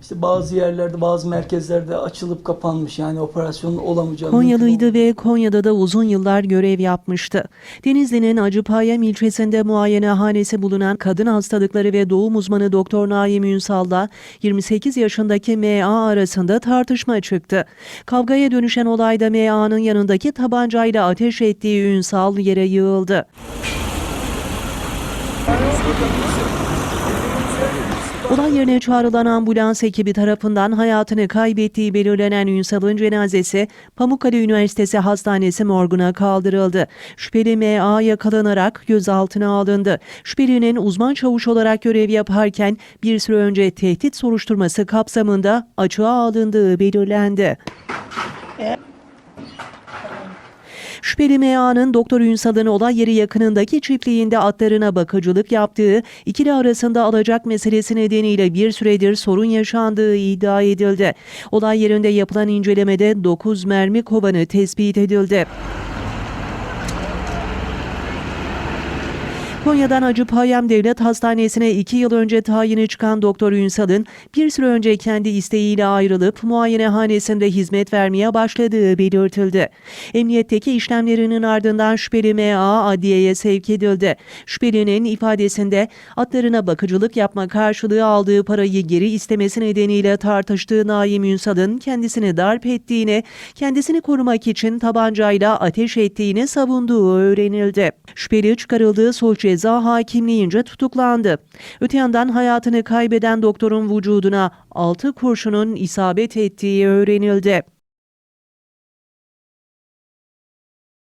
işte bazı yerlerde bazı merkezlerde açılıp kapanmış yani operasyonun olamayacağı Konyalıydı ve Konya'da da uzun yıllar görev yapmıştı. Denizli'nin Acıpayam ilçesinde muayenehanesi bulunan kadın hastalıkları ve doğum uzmanı Doktor Naim Ünsal'la 28 yaşındaki MA arasında tartışma çıktı. Kavgaya dönüşen olayda MA'nın yanındaki tabancayla ateş ettiği Ünsal yere yığıldı. Olay yerine çağrılan ambulans ekibi tarafından hayatını kaybettiği belirlenen Ünsal'ın cenazesi Pamukkale Üniversitesi Hastanesi morguna kaldırıldı. Şüpheli MA yakalanarak gözaltına alındı. Şüphelinin uzman çavuş olarak görev yaparken bir süre önce tehdit soruşturması kapsamında açığa alındığı belirlendi. Şüpheli MA'nın Doktor Ünsal'ın olay yeri yakınındaki çiftliğinde atlarına bakıcılık yaptığı, ikili arasında alacak meselesi nedeniyle bir süredir sorun yaşandığı iddia edildi. Olay yerinde yapılan incelemede 9 mermi kovanı tespit edildi. Konya'dan Acıpayam Devlet Hastanesi'ne iki yıl önce tayini çıkan Doktor Ünsal'ın bir süre önce kendi isteğiyle ayrılıp muayenehanesinde hizmet vermeye başladığı belirtildi. Emniyetteki işlemlerinin ardından şüpheli MA adliyeye sevk edildi. Şüphelinin ifadesinde atlarına bakıcılık yapma karşılığı aldığı parayı geri istemesi nedeniyle tartıştığı Naim Ünsal'ın kendisini darp ettiğini, kendisini korumak için tabancayla ateş ettiğini savunduğu öğrenildi. Şüpheli çıkarıldığı suç ceza hakimliğince tutuklandı. Öte yandan hayatını kaybeden doktorun vücuduna 6 kurşunun isabet ettiği öğrenildi.